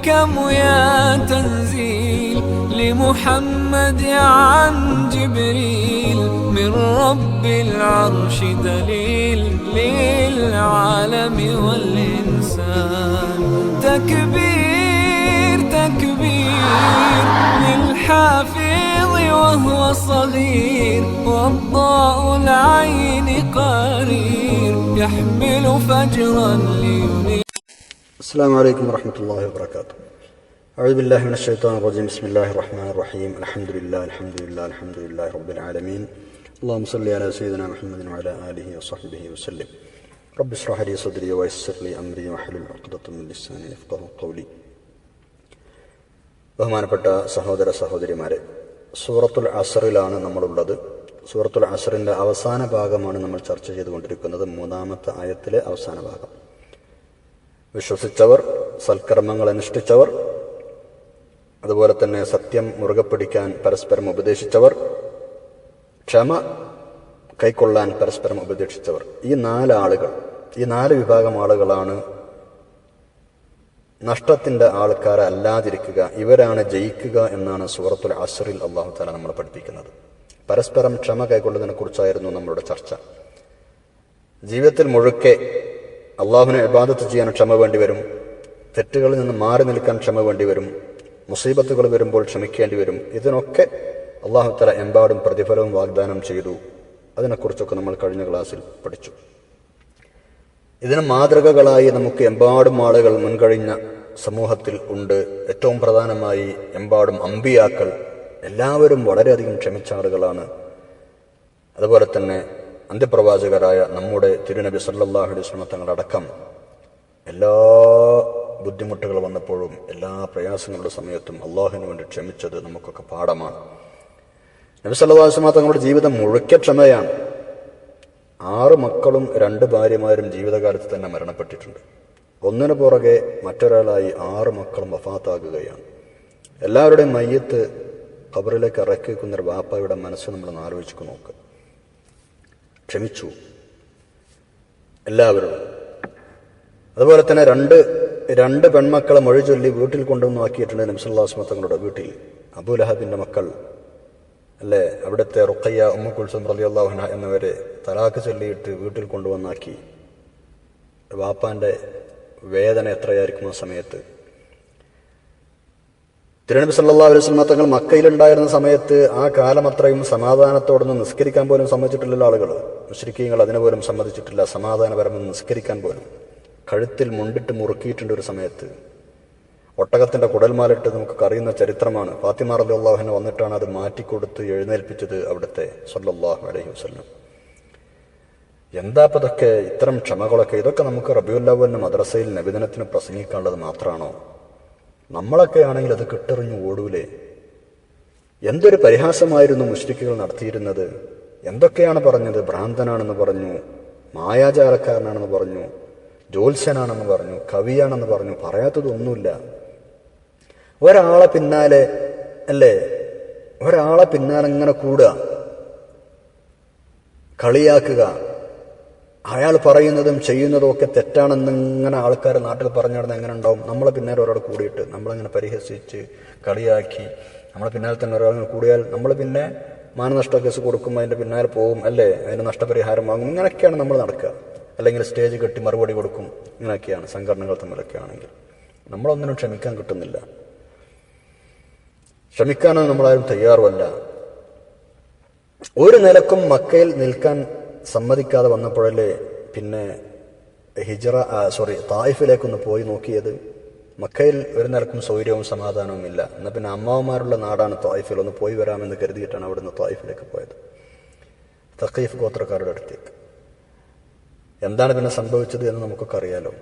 الحكم يا تنزيل لمحمد عن جبريل من رب العرش دليل للعالم والإنسان. تكبير تكبير للحافظ وهو صغير والضاء العين قرير يحمل فجرا لينير. السلام عليكم ورحمة الله وبركاته أعوذ بالله من الشيطان الرجيم بسم الله الرحمن الرحيم الحمد لله الحمد لله الحمد لله رب العالمين اللهم صل على سيدنا محمد وعلى آله وصحبه وسلم رب اشرح لي صدري ويسر لي أمري واحلل عقدة من لساني يفقه قولي ബഹുമാനപ്പെട്ട സഹോദര സഹോദരിമാരെ സൂറത്തുൽ അസറിലാണ് നമ്മളുള്ളത് സൂറത്തുൽ അസറിൻ്റെ അവസാന ഭാഗമാണ് നമ്മൾ ചർച്ച ചെയ്തുകൊണ്ടിരിക്കുന്നത് മൂന്നാമത്തെ ആയത്തിലെ അവസാന ഭാഗം വിശ്വസിച്ചവർ സൽക്കർമ്മങ്ങൾ അനുഷ്ഠിച്ചവർ അതുപോലെ തന്നെ സത്യം മുറുകെ പിടിക്കാൻ പരസ്പരം ഉപദേശിച്ചവർ ക്ഷമ കൈക്കൊള്ളാൻ പരസ്പരം ഉപദേശിച്ചവർ. ഈ നാല് ആളുകൾ ഈ നാല് വിഭാഗം ആളുകളാണ് നഷ്ടത്തിന്റെ ആൾക്കാരല്ലാതിരിക്കുക ഇവരാണ് ജയിക്കുക എന്നാണ് സൂറത്തുൽ അസറിൽ അള്ളാഹു താല നമ്മളെ പഠിപ്പിക്കുന്നത്. പരസ്പരം ക്ഷമ കൈക്കൊള്ളുന്നതിനെ കുറിച്ചായിരുന്നു നമ്മളുടെ ചർച്ച. ജീവിതത്തിൽ മുഴുക്കെ അള്ളാഹുവിനെ ഇബാദത്ത് ചെയ്യാൻ ക്ഷമ വേണ്ടി വരും. തെറ്റുകളിൽ നിന്ന് മാറി നിൽക്കാൻ ക്ഷമ വേണ്ടി വരും. മുസീബത്തുകൾ വരുമ്പോൾ ക്ഷമിക്കേണ്ടി വരും. ഇതിനൊക്കെ അള്ളാഹു തല എമ്പാടും പ്രതിഫലവും വാഗ്ദാനം ചെയ്തു. അതിനെക്കുറിച്ചൊക്കെ നമ്മൾ കഴിഞ്ഞ ക്ലാസ്സിൽ പഠിച്ചു. ഇതിന് മാതൃകകളായി നമുക്ക് എമ്പാടും ആളുകൾ മുൻകഴിഞ്ഞ സമൂഹത്തിൽ ഉണ്ട്. ഏറ്റവും പ്രധാനമായി എമ്പാടും അമ്പിയാക്കൾ എല്ലാവരും വളരെയധികം ക്ഷമിച്ച ആളുകളാണ്. അതുപോലെ തന്നെ അന്ത്യപ്രവാചകരായ നമ്മുടെ തിരുനബി സല്ലാഹു അലൈഹി തങ്ങളടക്കം എല്ലാ ബുദ്ധിമുട്ടുകൾ വന്നപ്പോഴും എല്ലാ പ്രയാസങ്ങളുടെ സമയത്തും അള്ളാഹുവിന് വേണ്ടി ക്ഷമിച്ചത് നമുക്കൊക്കെ പാഠമാണ്. നബി സല്ലാസ്മ തങ്ങളുടെ ജീവിതം മുഴുക്ക ക്ഷമയാണ്. ആറ് മക്കളും രണ്ട് ഭാര്യമാരും ജീവിതകാലത്ത് തന്നെ മരണപ്പെട്ടിട്ടുണ്ട്. ഒന്നിനു പുറകെ മറ്റൊരാളായി ആറ് മക്കളും വഫാത്താകുകയാണ്. എല്ലാവരുടെയും മയ്യത്ത് ഖബറിലേക്ക് ഇറക്കി വെക്കുന്ന വാപ്പയുടെ മനസ്സ് നമ്മൾ ആലോചിച്ചു നോക്കുക ക്ഷമിച്ചു. എല്ലാവരും. അതുപോലെ തന്നെ രണ്ട് രണ്ട് പെൺമക്കളെ മൊഴി ചൊല്ലി വീട്ടിൽ കൊണ്ടുവന്ന് ആക്കിയിട്ടുണ്ട് നബ്സല്ലാസ്മ തങ്ങളുടെ വീട്ടിൽ. അബുലഹബിന്റെ മക്കൾ. അല്ലേ? അവിടുത്തെ റുഖയ്യ ഉമ്മ കുൽസം റലിയല്ലാഹുന എന്നിവരെ തലാക്ക് ചൊല്ലിയിട്ട് വീട്ടിൽ കൊണ്ടുവന്നാക്കി. വാപ്പാന്റെ വേദന എത്രയായിരിക്കും ആ സമയത്ത്? തിരുനബി സല്ലാ അലൈഹി സ്വലമ തങ്ങൾ മക്കയിലുണ്ടായിരുന്ന സമയത്ത് ആ കാലം അത്രയും സമാധാനത്തോടൊന്നും നിസ്കരിക്കാൻ പോലും സമ്മതിച്ചിട്ടില്ല ആളുകൾ മുസ്ലിക്കീങ്ങൾ അതിനുപോലും സമ്മതിച്ചിട്ടില്ല. സമാധാനപരമെന്ന് നിസ്കരിക്കാൻ പോലും. കഴുത്തിൽ മുണ്ടിട്ട് മുറുക്കിയിട്ടുണ്ട് ഒരു സമയത്ത്. ഒട്ടകത്തിന്റെ കുടൽമാലിട്ട് നമുക്ക് അറിയുന്ന ചരിത്രമാണ്. ഫാത്തിമ അലി വന്നിട്ടാണ് അത് മാറ്റിക്കൊടുത്ത് എഴുന്നേൽപ്പിച്ചത് അവിടുത്തെ സല്ലാഹു അലൈഹി വസ്ലം എന്താ ഇതൊക്കെ ഇത്തരം ക്ഷമകളൊക്കെ? ഇതൊക്കെ നമുക്ക് റബിയുല്ലാവുന്ന മദ്രസയിൽ നബിദിനത്തിന് പ്രസംഗിക്കാനുള്ളത് മാത്രമാണോ? നമ്മളൊക്കെ ആണെങ്കിൽ അത് കിട്ടറിഞ്ഞു ഓടൂലേ? എന്തൊരു പരിഹാസമായിരുന്നു മുഷ്ടിക്കുകൾ നടത്തിയിരുന്നത്? എന്തൊക്കെയാണ് പറഞ്ഞത്? ഭ്രാന്തനാണെന്ന് പറഞ്ഞു മായാജാലക്കാരനാണെന്ന് പറഞ്ഞു ജ്യോത്സ്യനാണെന്ന് പറഞ്ഞു കവിയാണെന്ന് പറഞ്ഞു പറയാത്തതൊന്നുമില്ല. ഒരാളെ പിന്നാലെ അല്ലേ? ഒരാളെ പിന്നാലെ ഇങ്ങനെ കൂടുക കളിയാക്കുക അയാൾ പറയുന്നതും ചെയ്യുന്നതും ഒക്കെ തെറ്റാണെന്ന് ഇങ്ങനെ ആൾക്കാർ നാട്ടിൽ പറഞ്ഞു നടന്ന് എങ്ങനെ ഉണ്ടാവും? നമ്മളെ പിന്നാലെ ഒരാൾ കൂടിയിട്ട് നമ്മളങ്ങനെ പരിഹസിച്ച് കളിയാക്കി നമ്മൾ പിന്നാലെ തന്നെ ഒരാൾ കൂടിയാൽ നമ്മൾ പിന്നെ മാനനഷ്ട കേസ് കൊടുക്കും അതിന്റെ പിന്നാലെ പോകും അല്ലേ? അതിന് നഷ്ടപരിഹാരം വാങ്ങും. ഇങ്ങനെയൊക്കെയാണ് നമ്മൾ നടക്കുക. അല്ലെങ്കിൽ സ്റ്റേജ് കെട്ടി മറുപടി കൊടുക്കും. ഇങ്ങനെയൊക്കെയാണ് സംഘടനകൾ തമ്മിലൊക്കെ ആണെങ്കിൽ. നമ്മളൊന്നിനും ക്ഷമിക്കാൻ കിട്ടുന്നില്ല. ക്ഷമിക്കാനോ നമ്മളാരും തയ്യാറുമല്ല. ഒരു നിലക്കും മക്കയിൽ നിൽക്കാൻ സമ്മതിക്കാതെ വന്നപ്പോഴല്ലേ പിന്നെ ഹിജറ സോറി തായിഫിലേക്കൊന്ന് പോയി നോക്കിയത്? മക്കയിൽ ഒരു നിലക്കും സൗകര്യവും സമാധാനവും ഇല്ല. എന്നാൽ പിന്നെ അമ്മാവന്മാരുള്ള നാടാണ് തായിഫിൽ. ഒന്ന് പോയി വരാമെന്ന് കരുതിയിട്ടാണ് അവിടുന്ന് തായിഫിലേക്ക് പോയത്. തക്കീഫ് ഗോത്രക്കാരുടെ അടുത്തേക്ക്. എന്താണ് പിന്നെ സംഭവിച്ചത് എന്ന് നമുക്കൊക്കെ അറിയാലോ.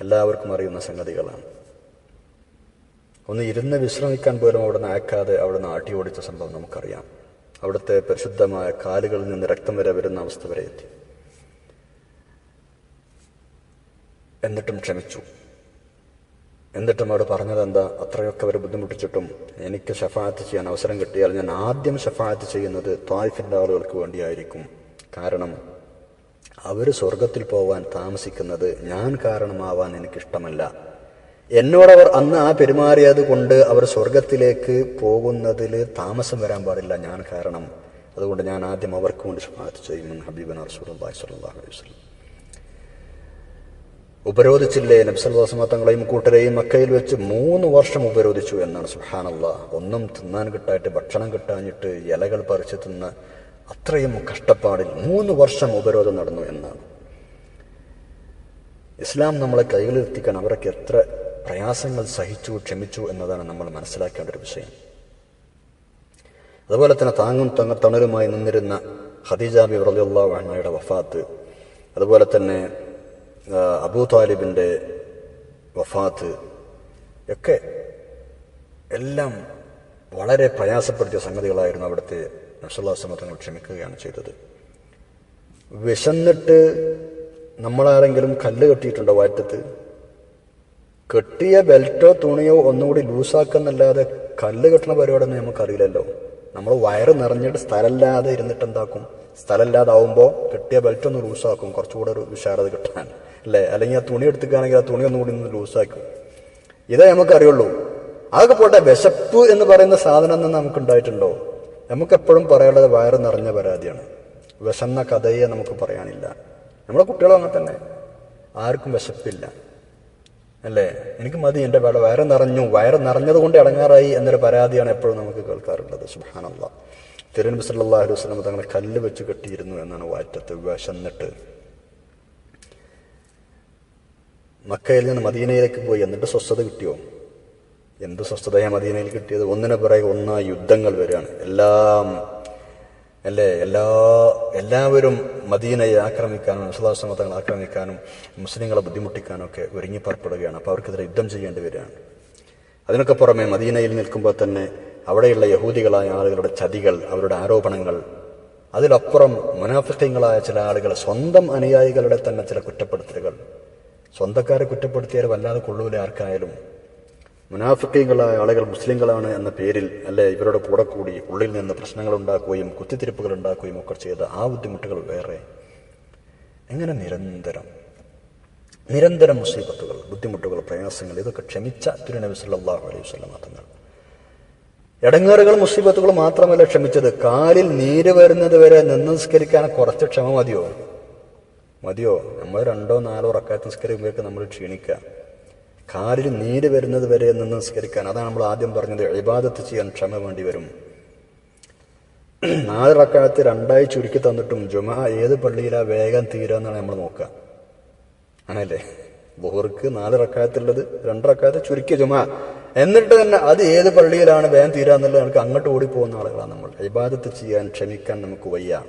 എല്ലാവർക്കും അറിയുന്ന സംഗതികളാണ്. ഒന്ന് ഇരുന്ന് വിശ്രമിക്കാൻ പോലും അവിടുന്ന് അയക്കാതെ അവിടുന്ന് ആട്ടി ഓടിച്ച സംഭവം നമുക്കറിയാം. അവിടുത്തെ പരിശുദ്ധമായ കാലുകളിൽ നിന്ന് രക്തം വരെ വരുന്ന അവസ്ഥ വരെ എത്തി. എന്നിട്ടും ക്ഷമിച്ചു. എന്നിട്ടും അവിടെ പറഞ്ഞത് എന്താ അത്രയൊക്കെ അവർ ബുദ്ധിമുട്ടിച്ചിട്ടും എനിക്ക് ഷഫാത്ത് ചെയ്യാൻ അവസരം കിട്ടിയാൽ ഞാൻ ആദ്യം ഷഫാത്ത് ചെയ്യുന്നത് തായ്ഫിന്റെ ആളുകൾക്ക് വേണ്ടിയായിരിക്കും. കാരണം അവർ സ്വർഗത്തിൽ പോവാൻ താമസിക്കുന്നത് ഞാൻ കാരണമാവാൻ എനിക്കിഷ്ടമല്ല. എന്നോടവർ അന്ന് ആ പെരുമാറിയത് കൊണ്ട് അവർ സ്വർഗത്തിലേക്ക് പോകുന്നതിൽ താമസം വരാൻ പാടില്ല. ഞാൻ കാരണം അതുകൊണ്ട് ഞാൻ ആദ്യം അവർക്ക് വേണ്ടി ഷഫാഅത്ത് ചെയ്യുമെന്ന് ഹബീബൻ സ്വല്ലല്ലാഹു അലൈഹി ഉപരോധിച്ചില്ലേ നബ്സൽവാസമ തങ്ങളെയും കൂട്ടരെയും മക്കയിൽ വെച്ച് മൂന്ന് വർഷം ഉപരോധിച്ചു എന്നാണ്. സുഹാനല്ല ഒന്നും തിന്നാൻ കിട്ടായിട്ട് ഭക്ഷണം കിട്ടാഞ്ഞിട്ട് ഇലകൾ പറിച്ച് തിന്ന് അത്രയും കഷ്ടപ്പാടിൽ മൂന്ന് വർഷം ഉപരോധം നടന്നു എന്നാണ്. ഇസ്ലാം നമ്മളെ കൈകളിലെത്തിക്കാൻ അവരൊക്കെ എത്ര പ്രയാസങ്ങൾ സഹിച്ചു ക്ഷമിച്ചു എന്നതാണ് നമ്മൾ മനസ്സിലാക്കേണ്ട ഒരു വിഷയം. അതുപോലെ തന്നെ താങ്ങും തങ്ങ തണലുമായി നിന്നിരുന്ന ഖദീജാബി റളിയല്ലാഹു വഫാത്ത് അതുപോലെ തന്നെ അബൂ താലിബിന്റെ വഫാത്ത് ഒക്കെ എല്ലാം വളരെ പ്രയാസപ്പെടുത്തിയ സംഗതികളായിരുന്നു അവിടുത്തെ നബ്സല്ലാസ്ലമ തങ്ങൾ ക്ഷമിക്കുകയാണ് ചെയ്തത്. വിശന്നിട്ട് നമ്മളാരെങ്കിലും കല്ല് കെട്ടിയിട്ടുണ്ടോ വയറ്റത്ത് കെട്ടിയ ബെൽറ്റോ തുണിയോ ഒന്നുകൂടി ലൂസാക്കുന്നല്ലാതെ കല്ല് കെട്ടുന്ന പരിപാടിയൊന്നും നമുക്കറിയില്ലല്ലോ. നമ്മൾ വയറ് നിറഞ്ഞിട്ട് സ്ഥലമില്ലാതെ ഇരുന്നിട്ട് എന്താക്കും? സ്ഥലമില്ലാതാവുമ്പോൾ കെട്ടിയ ബെൽറ്റ് ഒന്ന് ലൂസാക്കും. കുറച്ചുകൂടെ ഒരു വിശാലത കിട്ടാൻ. അല്ലേ? അല്ലെങ്കിൽ ആ തുണി എടുത്തുകയാണെങ്കിൽ ആ തുണി ഒന്നുകൂടി ഒന്ന് ലൂസാക്കും. ഇതേ നമുക്കറിയുള്ളൂ. അതൊക്കെ പോട്ടെ വിശപ്പ് എന്ന് പറയുന്ന സാധനം തന്നെ നമുക്ക് ഉണ്ടായിട്ടുണ്ടോ നമുക്കെപ്പോഴും പറയാനുള്ളത് വയറ് നിറഞ്ഞ പരാതിയാണ്. വിശന്ന കഥയെ നമുക്ക് പറയാനില്ല. നമ്മളെ കുട്ടികളും അങ്ങനെ തന്നെ. ആർക്കും വിശപ്പില്ല. അല്ലേ? എനിക്ക് മതി എന്റെ വേള. വയറ് നിറഞ്ഞു. വയറ് നിറഞ്ഞതുകൊണ്ട് ഇടങ്ങാറായി എന്നൊരു പരാതിയാണ് എപ്പോഴും നമുക്ക് കേൾക്കാറുള്ളത്. സുഹാനുള്ള തിരുനബി സല്ലല്ലാഹു അലൈഹി വസല്ലം തങ്ങളെ കല്ല് വെച്ച് കെട്ടിയിരുന്നു എന്നാണ് വാറ്റത്ത് വിശന്നിട്ട്. മക്കയിൽ നിന്ന് മദീനയിലേക്ക് പോയി. എന്നിട്ട് സ്വസ്ഥത കിട്ടിയോ? എന്ത് സ്വസ്ഥതയാണ് മദീനയിൽ കിട്ടിയത്? ഒന്നിനെ പിറകെ ഒന്നായി യുദ്ധങ്ങൾ വരികയാണ്. എല്ലാം അല്ലേ? എല്ലാ എല്ലാവരും മദീനയെ ആക്രമിക്കാനും വിശ്വാസ തങ്ങൾ ആക്രമിക്കാനും മുസ്ലിങ്ങളെ ബുദ്ധിമുട്ടിക്കാനും ഒക്കെ ഒരുങ്ങി പുറപ്പെടുകയാണ് അപ്പോൾ അവർക്കെതിരെ യുദ്ധം ചെയ്യേണ്ടി വരികയാണ്. അതിനൊക്കെ പുറമെ മദീനയിൽ നിൽക്കുമ്പോൾ തന്നെ അവിടെയുള്ള യഹൂദികളായ ആളുകളുടെ ചതികൾ അവരുടെ ആരോപണങ്ങൾ അതിലപ്പുറം മുനാഫിത്യങ്ങളായ ചില ആളുകൾ സ്വന്തം അനുയായികളുടെ തന്നെ ചില കുറ്റപ്പെടുത്തലുകൾ. സ്വന്തക്കാരെ കുറ്റപ്പെടുത്തിയാൽ വല്ലാതെ കൊള്ളൂല ആർക്കായാലും. മുനാഫിക്കങ്ങളായ ആളുകൾ മുസ്ലിങ്ങളാണ് എന്ന പേരിൽ അല്ലെ ഇവരുടെ കൂടെ കൂടി ഉള്ളിൽ നിന്ന് പ്രശ്നങ്ങൾ ഉണ്ടാക്കുകയും കുത്തിത്തിരിപ്പുകൾ ഉണ്ടാക്കുകയും ഒക്കെ ചെയ്ത ആ ബുദ്ധിമുട്ടുകൾ വേറെ. എങ്ങനെ നിരന്തരം? നിരന്തരം മുസീബത്തുകൾ ബുദ്ധിമുട്ടുകൾ പ്രയാസങ്ങൾ ഇതൊക്കെ ക്ഷമിച്ച തിരുനബി സല്ലാഹു അലൈഹി വസല്ലം തങ്ങൾ ഇടങ്ങേറുകൾ മുസീബത്തുകൾ മാത്രമല്ല ക്ഷമിച്ചത്. കാലിൽ നീര് വരുന്നത് വരെ നിന്ന് നിസ്കരിക്കാൻ കുറച്ച് ക്ഷമ മതിയോ? മതിയോ? നമ്മൾ രണ്ടോ നാലോ റക്കാത്ത് നിസ്കരിക്കുമ്പോഴേക്ക് നമ്മൾ ക്ഷീണിക്കുക. കാലിൽ നീര് വരുന്നത് വരെ നിന്ന് നിസ്കരിക്കാൻ. അതാണ് നമ്മൾ ആദ്യം പറഞ്ഞത്. ഇബാദത്ത് ചെയ്യാൻ ക്ഷമ വേണ്ടി വരും. നാല് റക്കാലത്ത് രണ്ടായി ചുരുക്കി തന്നിട്ടും ജുമ ഏത് പള്ളിയിലാണ് വേഗം തീരാന്നാണ് നമ്മൾ നോക്കുക. ആണല്ലേ? ബുഹർക്ക് നാല് റക്കാലത്തുള്ളത് രണ്ട് റക്കാത്ത് ചുരുക്കിയ ജുമ. എന്നിട്ട് തന്നെ അത് ഏത് പള്ളിയിലാണ് വേഗം തീരാന്നുള്ളത് നമുക്ക് അങ്ങോട്ട് ഓടിപ്പോകുന്ന ആളുകളാണ് നമ്മൾ. ഇബാദത്ത് ചെയ്യാൻ ക്ഷമിക്കാൻ നമുക്ക് വയ്യ.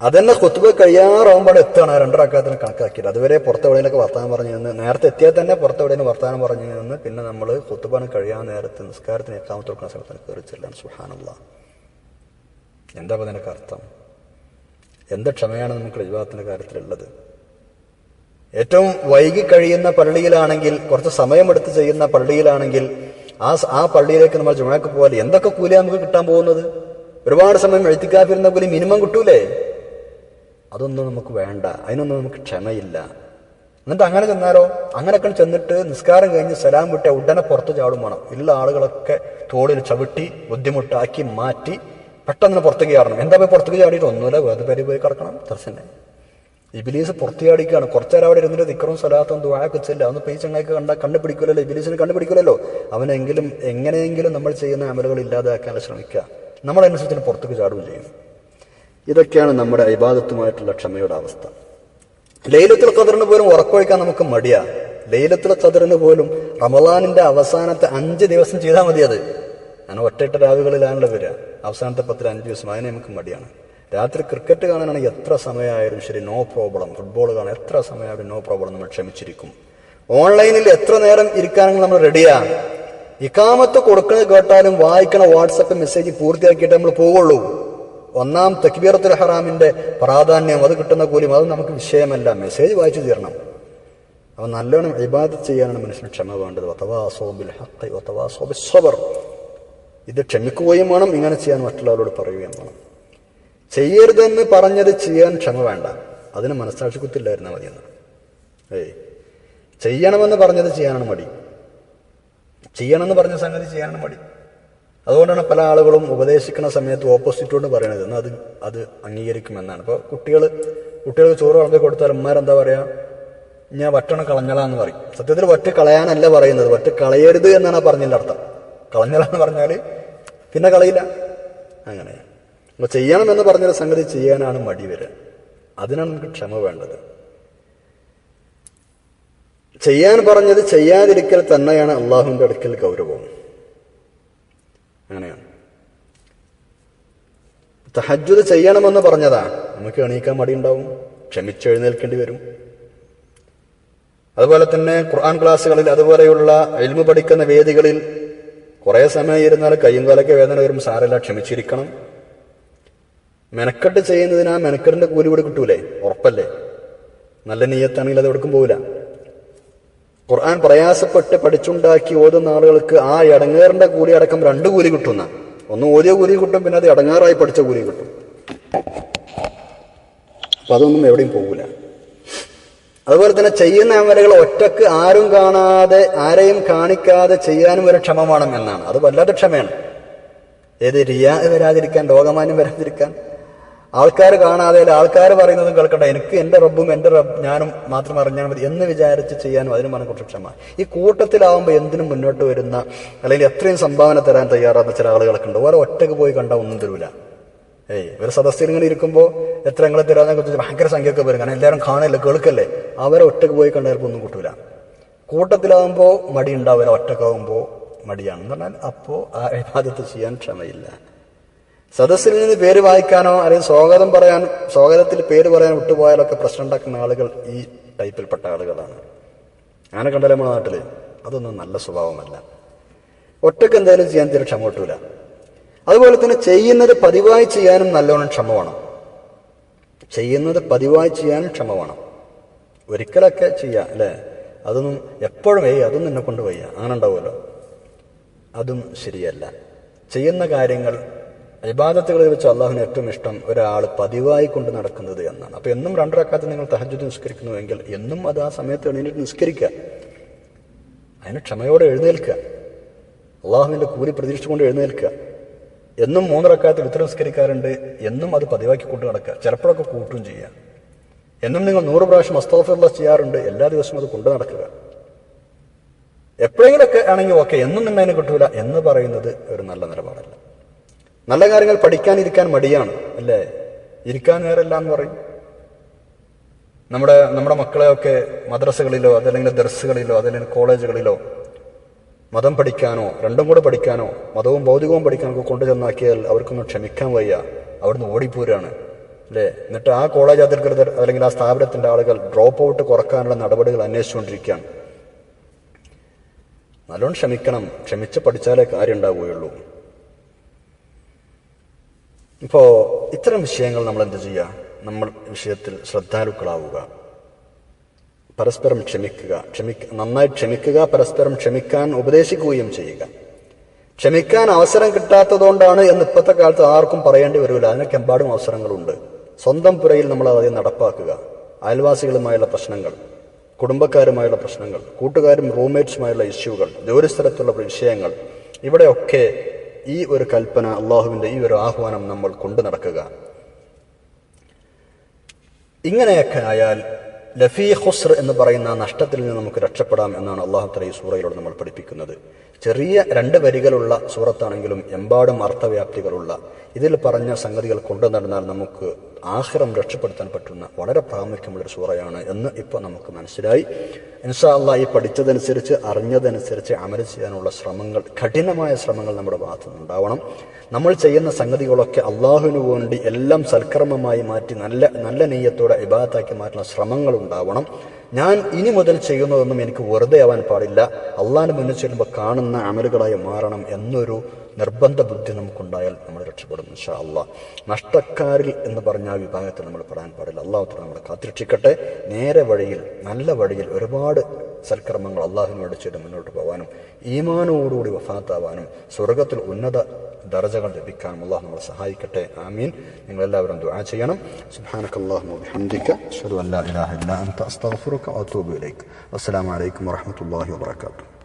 അതന്നെ കുത്തുബ കഴിയാറാവുമ്പോൾ എത്താണ് രണ്ടരക്കാലത്തിന് കണക്കാക്കിയത്. അതുവരെ പുറത്തെവിടെയൊക്കെ വർത്താനം പറഞ്ഞു നിന്ന് നേരത്തെ എത്തിയാൽ തന്നെ പുറത്തെവിടെയും വർത്താനം പറഞ്ഞു നിന്ന് പിന്നെ നമ്മൾ കൊത്തുപാണ് കഴിയാൻ നേരത്തെ നിസ്കാരത്തിന് എക്കാമത്തെ കൊടുക്കുന്ന സ്ഥലത്തിന് കയറി ചെല്ലാൻ സുഹാനുള്ള എന്താ അതിനൊക്കെ അർത്ഥം? എന്ത് ക്ഷമയാണ് നമുക്ക് വിവാഹത്തിന്റെ കാര്യത്തിലുള്ളത്? ഏറ്റവും വൈകി കഴിയുന്ന പള്ളിയിലാണെങ്കിൽ കുറച്ച് സമയമെടുത്ത് ചെയ്യുന്ന പള്ളിയിലാണെങ്കിൽ ആ ആ പള്ളിയിലേക്ക് നമ്മൾ ജുമഴക്ക് പോയാൽ എന്തൊക്കെ കൂലിയാണ് നമുക്ക് കിട്ടാൻ പോകുന്നത്? ഒരുപാട് സമയം എഴുത്തിക്കാഫിരുന്ന കൂലി മിനിമം കിട്ടൂലേ? അതൊന്നും നമുക്ക് വേണ്ട. അതിനൊന്നും നമുക്ക് ക്ഷമയില്ല. എന്നിട്ട് അങ്ങനെ ചെന്നാലോ? അങ്ങനെയൊക്കെ ചെന്നിട്ട് നിസ്കാരം കഴിഞ്ഞ് സലാം വിട്ട ഉടനെ പുറത്ത് ചാടും വേണം. ഉള്ള ആളുകളൊക്കെ തോളിൽ ചവിട്ടി ബുദ്ധിമുട്ടാക്കി മാറ്റി പെട്ടെന്ന് പുറത്തേക്ക് ചാടണം. എന്താ പോയി പുറത്തേക്ക് ചാടിയിട്ട്? ഒന്നുമില്ല വേറെ പേര് പോയി കിടക്കണം. ദർശനെ. ഇബിലീസ് പുറത്ത് ചാടിക്കുകയാണ് കുറച്ചേരം അവിടെ ഇരുന്നിട്ട് ദിക്കറും സ്ഥലത്തും ദുആയൊക്കെ ചെല്ല. അതൊന്നും പൈസ ചങ്ങായിക്ക് കണ്ട കണ്ടുപിടിക്കില്ലല്ലോ ഇബിലീസിന് കണ്ടുപിടിക്കില്ലല്ലോ അവനെങ്കിലും എങ്ങനെയെങ്കിലും നമ്മൾ ചെയ്യുന്ന അമലുകൾ ഇല്ലാതാക്കാൻ ശ്രമിക്കുക. നമ്മളനുസരിച്ച് പുറത്തേക്ക് ചാടുകയും ചെയ്യും. ഇതൊക്കെയാണ് നമ്മുടെ ഇബാദത്തുമായിട്ടുള്ള ക്ഷമയുടെ അവസ്ഥ. ലൈലത്തുൽ ഖദറിന് പോലും ഉറക്കൊഴിക്കാൻ നമുക്ക് മടിയാ. ലൈലത്തുൽ ഖദറിന് പോലും റമദാനിന്റെ അവസാനത്തെ അഞ്ച് ദിവസം ചെയ്താൽ മതി അത്. ഞാൻ ഒറ്റയിട്ട രാവുകളിലാണല്ലോ വരിക. അവസാനത്തെ പത്തിൽ അഞ്ച് ദിവസം അതിനെ നമുക്ക് മടിയാണ്. രാത്രി ക്രിക്കറ്റ് കാണാനാണെങ്കിൽ എത്ര സമയമായാലും ശരി നോ പ്രോബ്ലം ഫുട്ബോൾ കാണാൻ എത്ര സമയമായാലും നോ പ്രോബ്ലം നമ്മൾ ക്ഷമിച്ചിരിക്കും. ഓൺലൈനിൽ എത്ര നേരം ഇരിക്കാനെങ്കിൽ നമ്മൾ റെഡിയാ ഇക്കാമത്ത് കൊടുക്കുന്നത് കേട്ടാലും വായിക്കണ വാട്സപ്പ് മെസ്സേജ് പൂർത്തിയാക്കിയിട്ട് നമ്മൾ പോവുള്ളൂ. ഒന്നാം തക്ബീറത്തുൽ ഹറാമിന്റെ പ്രാധാന്യം അത് കിട്ടുന്ന കൂലിയും അത് നമുക്ക് വിഷയമല്ല. മെസ്സേജ് വായിച്ചു തീരണം. അവ നല്ലോണം ഇബാദത്ത് ചെയ്യാനാണ് മനുഷ്യന് ക്ഷമ വേണ്ടത്. ഒത്തവാസോബിൽ ഹത്ത് ഹഖ് വതവാസോ ബിസ്സബർ ഇത് ക്ഷമിക്കുകയും വേണം ഇങ്ങനെ ചെയ്യാൻ മറ്റുള്ളവരോട് പറയുകയും വേണം. ചെയ്യരുതെന്ന് പറഞ്ഞത് ചെയ്യാൻ ക്ഷമ വേണ്ട. അതിന് മനസ്സാക്ഷി കുത്തില്ലായിരുന്നാൽ മതിയെന്ന് ഏയ്. ചെയ്യണമെന്ന് പറഞ്ഞത് ചെയ്യാനാണ് മടി. ചെയ്യണമെന്ന് പറഞ്ഞ സംഗതി ചെയ്യാനാണ് മടി. അതുകൊണ്ടാണ് പല ആളുകളും ഉപദേശിക്കുന്ന സമയത്ത് ഓപ്പോസിറ്റോട് പറയണത് എന്നാൽ അത് അത് അംഗീകരിക്കുമെന്നാണ്. ഇപ്പോൾ കുട്ടികൾ കുട്ടികൾക്ക് ചോറ് വിളമ്പി കൊടുത്താൽ ഉമ്മാരെന്താ പറയുക ഞാൻ വറ്റണം കളഞ്ഞളാന്ന് പറയും. സത്യത്തിൽ വറ്റ് കളയാനല്ല പറയുന്നത് വറ്റ് കളയരുത് എന്നാണ് പറഞ്ഞതിന്റെ അർത്ഥം. കളഞ്ഞളാന്ന് പറഞ്ഞാൽ പിന്നെ കളയില്ല. അങ്ങനെ. അപ്പോൾ ചെയ്യണമെന്ന് പറഞ്ഞൊരു സംഗതി ചെയ്യാനാണ് മടി വരിക. അതിനാണ് നമുക്ക് ക്ഷമ വേണ്ടത്. ചെയ്യാൻ പറഞ്ഞത് ചെയ്യാതിരിക്കൽ തന്നെയാണ് അള്ളാഹുവിന്റെ അടുക്കൽ ഗൗരവം. അങ്ങനെയാണ്. തഹജ്ജുദ് ചെയ്യണമെന്ന് പറഞ്ഞതാ. നമുക്ക് എണീക്കാൻ മടിയുണ്ടാവും. ക്ഷമിച്ചെഴുന്നേൽക്കേണ്ടി വരും. അതുപോലെ തന്നെ ഖുർആൻ ക്ലാസ്സുകളിൽ അതുപോലെയുള്ള എൽമു പഠിക്കുന്ന വേദികളിൽ കുറേ സമയം ഇരുന്നാൽ കയ്യും കാലൊക്കെ വേദന വരും. സാരല്ല ക്ഷമിച്ചിരിക്കണം. മെനക്കെട്ട് ചെയ്യുന്നതിന് ആ മെനക്കെട്ടിന്റെ കൂലി കൂടി കിട്ടൂലേ? ഉറപ്പല്ലേ? നല്ല നീയത്താണെങ്കിൽ അത് എവിടേക്കും പോവില്ല. ഖുർആൻ പ്രയാസപ്പെട്ട് പഠിച്ചുണ്ടാക്കി ഓതുന്ന ആളുകൾക്ക് ആ ഇടങ്ങേറിന്റെ കൂലി അടക്കം രണ്ട് കൂലി കിട്ടുന്ന. ഒന്ന് ഓതിയ കൂലി കിട്ടും പിന്നെ അത് ഇടങ്ങാറായി പഠിച്ച കൂലി കിട്ടും. അപ്പൊ അതൊന്നും എവിടെയും പോകില്ല അതുപോലെ തന്നെ ചെയ്യുന്ന അമലുകൾ ഒറ്റയ്ക്ക് ആരും കാണാതെ ആരെയും കാണിക്കാതെ ചെയ്യാനും ഒരു ക്ഷമ വേണം എന്നാണ് അത് വല്ലാത്ത ക്ഷമയാണ്. ഏത് റിയാ വരാതിരിക്കാൻ ലോകമാന്യം വരാതിരിക്കാൻ. ആൾക്കാർ കാണാതെ ആൾക്കാർ പറയുന്നതും കേൾക്കണ്ട. എനിക്ക് എന്റെ റബ്ബും എന്റെ റബ്ബ് ഞാനും മാത്രം അറിഞ്ഞാൽ മതി. എന്ന് വിചാരിച്ച് ചെയ്യാനും അതിനും പറഞ്ഞ കുറച്ച് ക്ഷമ ഈ കൂട്ടത്തിലാവുമ്പോൾ എന്തിനും മുന്നോട്ട് വരുന്ന അല്ലെങ്കിൽ എത്രയും സംഭാവന തരാൻ തയ്യാറാകുന്ന ചില ആളുകളൊക്കെ ഉണ്ട്. ഓരോ ഒറ്റയ്ക്ക് പോയി കണ്ടാൽ ഒന്നും തരൂല. ഏയ് ഒരു സദസ്സിൽ ഇങ്ങനെ ഇരിക്കുമ്പോൾ എത്ര ഞങ്ങളെ തരാതെ കുറിച്ച് ഭയങ്കര സംഖ്യയൊക്കെ വരും. കാരണം എല്ലാവരും കാണല്ലേ കേൾക്കല്ലേ? അവരെ ഒറ്റയ്ക്ക് പോയി കണ്ടാൽ ഒന്നും കൂട്ടൂല. കൂട്ടത്തിലാവുമ്പോൾ മടി ഉണ്ടാവില്ല. ഒറ്റക്കാവുമ്പോൾ മടിയാണ്. പറഞ്ഞാൽ അപ്പോൾ ആ വിവാദത്ത് ചെയ്യാൻ ക്ഷമയില്ല. സദസ്സിൽ നിന്ന് പേര് വായിക്കാനോ അല്ലെങ്കിൽ സ്വാഗതം പറയാൻ സ്വാഗതത്തിൽ പേര് പറയാൻ വിട്ടുപോയാലൊക്കെ പ്രശ്നം ഉണ്ടാക്കുന്ന ആളുകൾ ഈ ടൈപ്പിൽപ്പെട്ട ആളുകളാണ്. അങ്ങനെ കണ്ടാലും നമ്മുടെ നാട്ടിൽ അതൊന്നും നല്ല സ്വഭാവമല്ല. ഒറ്റയ്ക്ക് എന്തായാലും ചെയ്യാൻ തീരെ ക്ഷമ കിട്ടൂല അതുപോലെ തന്നെ ചെയ്യുന്നത് പതിവായി ചെയ്യാനും നല്ലോണം ക്ഷമ വേണം. ചെയ്യുന്നത് പതിവായി ചെയ്യാനും ക്ഷമ വേണം. ഒരിക്കലൊക്കെ ചെയ്യാം അല്ലേ? അതൊന്നും എപ്പോഴും ഏയ് അതൊന്നും എന്നെ കൊണ്ട് വയ്യ. അങ്ങനെ ഉണ്ടാവുമല്ലോ. അതും ശരിയല്ല. ചെയ്യുന്ന കാര്യങ്ങൾ ഇബാദത്തുകളിൽ വെച്ച് അള്ളാഹുവിന് ഏറ്റവും ഇഷ്ടം ഒരാൾ പതിവായി കൊണ്ട് നടക്കുന്നത് എന്നാണ്. അപ്പൊ എന്നും രണ്ടരക്കാലത്ത് നിങ്ങൾ തഹജ്ജുദ് നിസ്കരിക്കുന്നുവെങ്കിൽ എന്നും അത് ആ സമയത്ത് എണീറ്റ് നിസ്കരിക്കുക അതിന് ക്ഷമയോടെ എഴുന്നേൽക്കുക അള്ളാഹുവിന്റെ കൂലി പ്രതീക്ഷിച്ചുകൊണ്ട് എഴുന്നേൽക്കുക എന്നും മൂന്നിറക്കാലത്ത് വിത്ര നിസ്കരിക്കാറുണ്ട്. എന്നും അത് പതിവാക്കി കൊണ്ട് നടക്കുക ചിലപ്പോഴൊക്കെ കൂട്ടും ചെയ്യുക എന്നും നിങ്ങൾ നൂറ് പ്രാവശ്യം അസ്തോഫുള്ള ചെയ്യാറുണ്ട്. എല്ലാ ദിവസവും അത് കൊണ്ട് നടക്കുക. എപ്പോഴെങ്കിലൊക്കെ ആണെങ്കിൽ ഓക്കെ എന്നും നിന്നതിന് കിട്ടൂല എന്ന് പറയുന്നത് ഒരു നല്ല നിലപാടല്ല. നല്ല കാര്യങ്ങൾ പഠിക്കാനിരിക്കാൻ മടിയാണ് അല്ലേ? ഇരിക്കാൻ വേറെല്ല എന്ന് പറയും. നമ്മുടെ നമ്മുടെ മക്കളെയൊക്കെ മദ്രസകളിലോ അതല്ലെങ്കിൽ ദർസുകളിലോ അതല്ലെങ്കിൽ കോളേജുകളിലോ മതം പഠിക്കാനോ രണ്ടും കൂടെ പഠിക്കാനോ മതവും ഭൗതികവും പഠിക്കാനോ ഒക്കെ കൊണ്ടുചെന്നാക്കിയാൽ അവർക്കൊന്നും ക്ഷമിക്കാൻ വയ്യ. അവിടുന്ന് ഓടിപ്പോരാണ് അല്ലേ? എന്നിട്ട് ആ കോളേജ് അധികൃതർ അല്ലെങ്കിൽ ആ സ്ഥാപനത്തിന്റെ ആളുകൾ ഡ്രോപ്പ് ഔട്ട് കുറക്കാനുള്ള നടപടികൾ അന്വേഷിച്ചുകൊണ്ടിരിക്കുകയാണ്. നല്ലോണം ക്ഷമിക്കണം. ക്ഷമിച്ച് പഠിച്ചാലേ കാര്യം ഉണ്ടാവുകയുള്ളൂ ഇപ്പോ ഇത്തരം വിഷയങ്ങൾ നമ്മൾ എന്ത് ചെയ്യുക നമ്മൾ വിഷയത്തിൽ ശ്രദ്ധാലുക്കളാവുക. പരസ്പരം ക്ഷമിക്കുക. ക്ഷമിക്ക നന്നായി ക്ഷമിക്കുക പരസ്പരം ക്ഷമിക്കാൻ ഉപദേശിക്കുകയും ചെയ്യുക. ക്ഷമിക്കാൻ അവസരം കിട്ടാത്തതുകൊണ്ടാണ് എന്ന് ഇപ്പോഴത്തെ കാലത്ത് ആർക്കും പറയേണ്ടി വരില്ല അതിനൊക്കെ എമ്പാടും അവസരങ്ങളുണ്ട്. സ്വന്തം പുരയിൽ നമ്മൾ ആദ്യം നടപ്പാക്കുക. അയൽവാസികളുമായുള്ള പ്രശ്നങ്ങൾ കുടുംബക്കാരുമായുള്ള പ്രശ്നങ്ങൾ കൂട്ടുകാരും റൂംമേറ്റ്സുമായുള്ള ഇഷ്യൂകൾ ജോലിസ്ഥലത്തുള്ള വിഷയങ്ങൾ ഇവിടെയൊക്കെ ഈ ഒരു കൽപ്പന അള്ളാഹുവിന്റെ ഈ ഒരു ആഹ്വാനം നമ്മൾ കൊണ്ടു നടക്കുക. ഇങ്ങനെയൊക്കെ ആയാൽ ലഫീ ഹുസ്ർ എന്ന് പറയുന്ന നഷ്ടത്തിൽ നിന്ന് നമുക്ക് രക്ഷപ്പെടാം എന്നാണ് അള്ളാഹു തലൈ സൂറയിലൂടെ നമ്മൾ പഠിപ്പിക്കുന്നത്. ചെറിയ രണ്ട് വരികളുള്ള സൂറത്താണെങ്കിലും എമ്പാടും അർത്ഥവ്യാപ്തികളുള്ള ഇതിൽ പറഞ്ഞ സംഗതികൾ കൊണ്ടു നടന്നാൽ നമുക്ക് ആഹ്റം രക്ഷപ്പെടുത്താൻ പറ്റുന്ന വളരെ പ്രാമുഖ്യമുള്ളൊരു സൂറയാണ് എന്ന് ഇപ്പോൾ നമുക്ക് മനസ്സിലായി. ഇൻഷാ അള്ളാഹ് ഈ പഠിച്ചതനുസരിച്ച് അറിഞ്ഞതനുസരിച്ച് അമൽ ചെയ്യാനുള്ള ശ്രമങ്ങൾ കഠിനമായ ശ്രമങ്ങൾ നമ്മുടെ ഭാഗത്തു നിന്നുണ്ടാവണം നമ്മൾ ചെയ്യുന്ന സംഗതികളൊക്കെ അള്ളാഹുവിന് വേണ്ടി എല്ലാം സൽക്കർമ്മമായി മാറ്റി നല്ല നല്ല നെയ്യത്തോടെ ഇബാദത്താക്കി മാറ്റുന്ന ശ്രമങ്ങൾ ഉണ്ടാവണം. ഞാൻ ഇനി മുതൽ ചെയ്യുന്നതൊന്നും എനിക്ക് വെറുതെ ആവാൻ പാടില്ല. അള്ളാഹിന് മുന്നിൽ ചെല്ലുമ്പോൾ കാണുന്ന അമലുകളായി മാറണം എന്നൊരു നിർബന്ധ ബുദ്ധി നമുക്കുണ്ടായാൽ നമ്മൾ രക്ഷപ്പെടും ഇൻഷാ അള്ളാഹ് നഷ്ടക്കാരിൽ എന്ന് പറഞ്ഞ ആ വിഭാഗത്തിൽ നമ്മൾ പറയാൻ പാടില്ല. അള്ളാഹുത്തിന് നമ്മളെ കാത്തിരക്ഷിക്കട്ടെ. നേരെ വഴിയിൽ നല്ല വഴിയിൽ ഒരുപാട് സൽക്കർമ്മങ്ങൾ അള്ളാഹുവിനോട് ചെയ്ത് മുന്നോട്ട് പോകാനും ഈമാനോടുകൂടി വഫാത്താവാനും സ്വർഗത്തിൽ ഉന്നത ദർജകൾ ലഭിക്കാനും അള്ളാഹു നമ്മളെ സഹായിക്കട്ടെ. ആമീൻ. നിങ്ങളെല്ലാവരും ദുആ ചെയ്യണം. സുബ്ഹാനക്കല്ലാഹുമ്മ വബിഹംദിക. അഷ്ഹദു ഇലാഹ ഇല്ലാ അൻത. അസ്തഗ്ഫിറുക വഅതൂബു ഇലൈക്. അസ്സലാമു അലൈക്കും വറഹ്മത്തുള്ളാഹി വബറകാതുഹു.